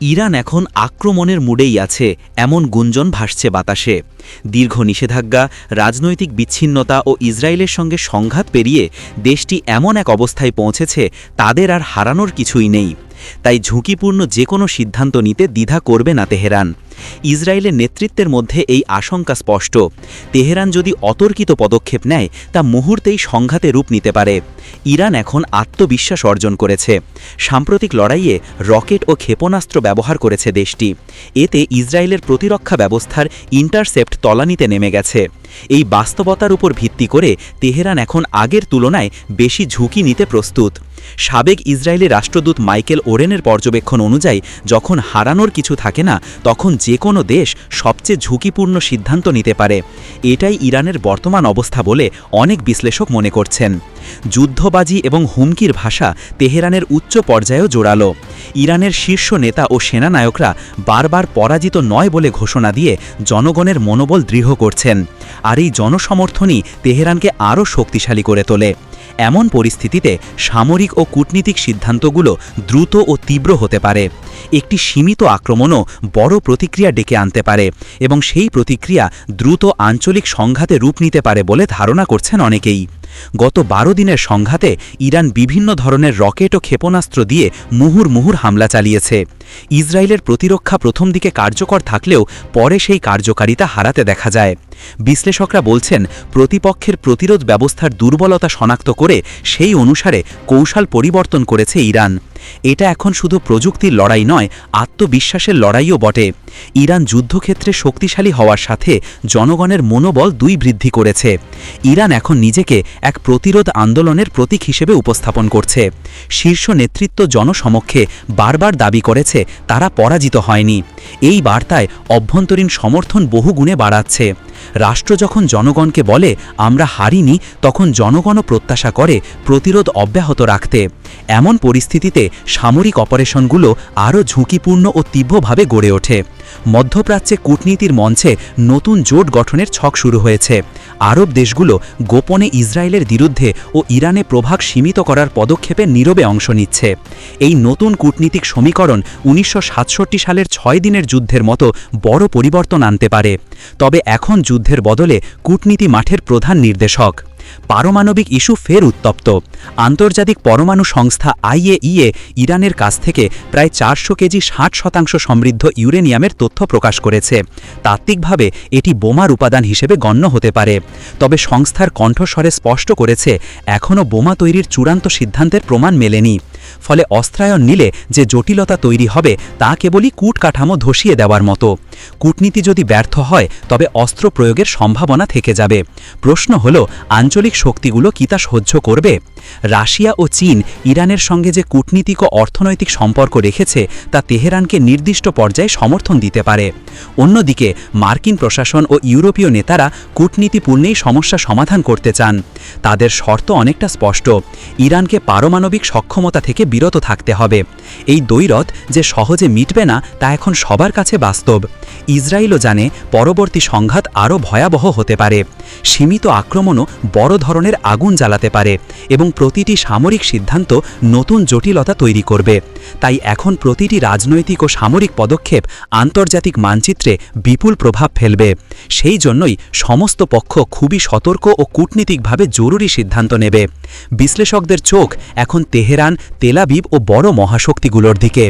Iran এখন আক্রমণের মুডেই আছে, এমন গুঞ্জন ভাসছে বাতাসে। দীর্ঘ নিষেধাজ্ঞা, রাজনৈতিক বিচ্ছিন্নতা ও ইসরায়েলের সঙ্গে সংঘাত পেরিয়ে দেশটি এমন এক অবস্থায় পৌঁছেছে, তাদের আর হারানোর কিছুই নেই। তাই ঝুঁকিপূর্ণ যে কোনো সিদ্ধান্ত নিতে দ্বিধা করবে না তেহরান। ইসরায়েলের নেতৃত্বের মধ্যে এই আশঙ্কা স্পষ্ট। তেহরান যদি অতর্কিত পদক্ষেপ নেয়, তা মুহূর্তেই সংঘাতে রূপ নিতে পারে। ইরান এখন আত্মবিশ্বাস অর্জন করেছে। সাম্প্রতিক লড়াইয়ে রকেট ও ক্ষেপণাস্ত্র ব্যবহার করেছে দেশটি। এতে ইসরায়েলের প্রতিরক্ষা ব্যবস্থার ইন্টারসেপ্ট তলানিতে নেমে গেছে। এই বাস্তবতার উপর ভিত্তি করে তেহরান এখন আগের তুলনায় বেশি ঝুঁকি নিতে প্রস্তুত। সাবেক ইসরায়েলি রাষ্ট্রদূত মাইকেল ওরেনের পর্যবেক্ষণ অনুযায়ী, যখন হারানোর কিছু থাকে না, তখন যে কোনো দেশ সবচেয়ে ঝুঁকিপূর্ণ সিদ্ধান্ত নিতে পারে। এটাই ইরানের বর্তমান অবস্থা বলে অনেক বিশ্লেষক মনে করছেন। যুদ্ধবাজি এবং হুমকির ভাষা তেহরানের উচ্চ পর্যায়েও জোরালো। ইরানের শীর্ষ নেতা ও সেনানায়করা বারবার পরাজিত নয় বলে ঘোষণা দিয়ে জনগণের মনোবল দৃঢ় করছেন। আর এই জনসমর্থনই তেহরানকে আরও শক্তিশালী করে তোলে। এমন পরিস্থিতিতে সামরিক ও কূটনীতিক সিদ্ধান্তগুলো দ্রুত ও তীব্র হতে পারে। একটি সীমিত আক্রমণও বড় প্রতিক্রিয়া ডেকে আনতে পারে এবং সেই প্রতিক্রিয়া দ্রুত আঞ্চলিক সংঘাতে রূপ নিতে পারে বলে ধারণা করছেন অনেকেই। গত বারো দিনের সংঘাতে ইরান বিভিন্ন ধরনের রকেট ও ক্ষেপণাস্ত্র দিয়ে মুহুর মুহুর হামলা চালিয়েছে। ইসরায়েলের প্রতিরক্ষা প্রথম দিকে কার্যকর থাকলেও পরে সেই কার্যকারিতা হারাতে দেখা যায়। বিশ্লেষকরা বলছেন, প্রতিপক্ষের প্রতিরোধ ব্যবস্থার দুর্বলতা শনাক্ত করে সেই অনুসারে কৌশল পরিবর্তন করেছে ইরান। এটা এখন শুধু প্রযুক্তির লড়াই নয়, আত্মবিশ্বাসের লড়াইও বটে। ইরান যুদ্ধক্ষেত্রে শক্তিশালী হওয়ার সাথে জনগণের মনোবল দুই বৃদ্ধি করেছে। ইরান এখন নিজেকে এক প্রতিরোধ আন্দোলনের প্রতীক হিসেবে উপস্থাপন করছে। শীর্ষ নেতৃত্ব জনসমক্ষে বারবার দাবি করেছে, তারা পরাজিত হয়নি। এই বার্তায় অভ্যন্তরীণ সমর্থন বহুগুণে বাড়াচ্ছে। রাষ্ট্র যখন জনগণকে বলে, আমরা হারিনি, তখন জনগণও প্রত্যাশা করে, প্রতিরোধ অব্যাহত রাখতে। এমন পরিস্থিতিতে সামরিক অপারেশনগুলো আরও ঝুঁকিপূর্ণ ও তীব্রভাবে গড়ে ওঠে। মধ্যপ্রাচ্যে কূটনীতির মঞ্চে নতুন জোট গঠনের ছক শুরু হয়েছে। আরব দেশগুলো গোপনে ইসরায়েলের বিরুদ্ধে ও ইরানে প্রভাব সীমিত করার পদক্ষেপে নীরবে অংশ নিচ্ছে। এই নতুন কূটনীতিক সমীকরণ উনিশশো সাতষট্টি সালের ছয় দিনের যুদ্ধের মতো বড় পরিবর্তন আনতে পারে। তবে এখন যুদ্ধের বদলে কূটনীতি মাঠের প্রধান নির্দেশক। পারমাণবিক ইস্যু ফের উত্তপ্ত। আন্তর্জাতিক পরমাণু সংস্থা আইএইএ ইরানের কাছ থেকে প্রায় চারশো কেজি ষাট শতাংশ সমৃদ্ধ ইউরেনিয়ামের তথ্য প্রকাশ করেছে। তাত্ত্বিকভাবে এটি বোমার উপাদান হিসেবে গণ্য হতে পারে। তবে সংস্থার কণ্ঠস্বরে স্পষ্ট করেছে, এখনও বোমা তৈরির চূড়ান্ত সিদ্ধান্তের প্রমাণ মেলেনি। ফলে অস্ত্রায়ন নিলে যে জটিলতা তৈরি হবে, তা কেবলই কূট কাঠামো ধসিয়ে দেওয়ার মতো। কূটনীতি যদি ব্যর্থ হয়, তবে অস্ত্র প্রয়োগের সম্ভাবনা থেকে যাবে। প্রশ্ন হল, আঞ্চলিক শক্তিগুলো কি তা সহ্য করবে? রাশিয়া ও চীন ইরানের সঙ্গে যে কূটনীতিক ও অর্থনৈতিক সম্পর্ক রেখেছে, তা তেহরানকে নির্দিষ্ট পর্যায়ে সমর্থন দিতে পারে। অন্যদিকে, মার্কিন প্রশাসন ও ইউরোপীয় নেতারা কূটনীতিপূর্ণেই সমস্যা সমাধান করতে চান। তাদের শর্ত অনেকটা স্পষ্ট। ইরানকে পারমাণবিক সক্ষমতা থেকে বিরত থাকতে হবে। এই দৈরথ যে সহজে মিটবে না, তা এখন সবার কাছে বাস্তব। ইসরায়েলও জানে, পরবর্তী সংঘাত আরও ভয়াবহ হতে পারে। সীমিত আক্রমণও বড় ধরনের আগুন জ্বালাতে পারে এবং প্রতিটি সামরিক সিদ্ধান্ত নতুন জটিলতা তৈরি করবে। তাই এখন প্রতিটি রাজনৈতিক ও সামরিক পদক্ষেপ আন্তর্জাতিক মানচিত্রে বিপুল প্রভাব ফেলবে। সেই জন্যই সমস্ত পক্ষ খুবই সতর্ক ও কূটনীতিকভাবে জরুরি সিদ্ধান্ত নেবে। বিশ্লেষকদের চোখ এখন তেহরান তেলাবিব ও বড় মহাশক্তিগুলোর দিকে।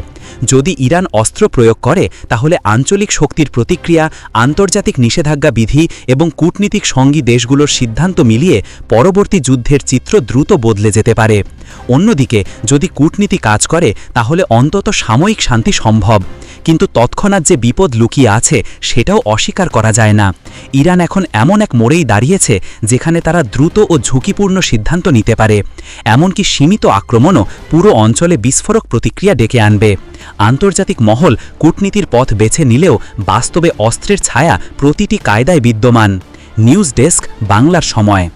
যদি ইরান অস্ত্র প্রয়োগ করে, তাহলে আঞ্চলিক শক্তির প্রতিক্রিয়া, আন্তর্জাতিক নিষেধাজ্ঞা বিধি এবং কূটনীতিক সঙ্গী দেশগুলোর সিদ্ধান্ত মিলিয়ে পরবর্তী যুদ্ধের চিত্র দ্রুত বদলে যেতে পারে। অন্যদিকে, যদি কূটনীতি কাজ করে, তাহলে অন্তত সাময়িক শান্তি সম্ভব। কিন্তু তৎক্ষণাৎ যে বিপদ লুকিয়ে আছে, সেটাও অস্বীকার করা যায় না। ইরান এখন এমন এক মোড়েই দাঁড়িয়েছে, যেখানে তারা দ্রুত ও ঝুঁকিপূর্ণ সিদ্ধান্ত নিতে পারে। এমনকি সীমিত আক্রমণও পুরো অঞ্চলে বিস্ফোরক প্রতিক্রিয়া ডেকে আনবে। আন্তর্জাতিক মহল কূটনীতির পথ বেছে নিলেও বাস্তবে অস্ত্রের ছায়া প্রতিটি কায়দায় বিদ্যমান। নিউজ ডেস্ক, বাংলার সময়।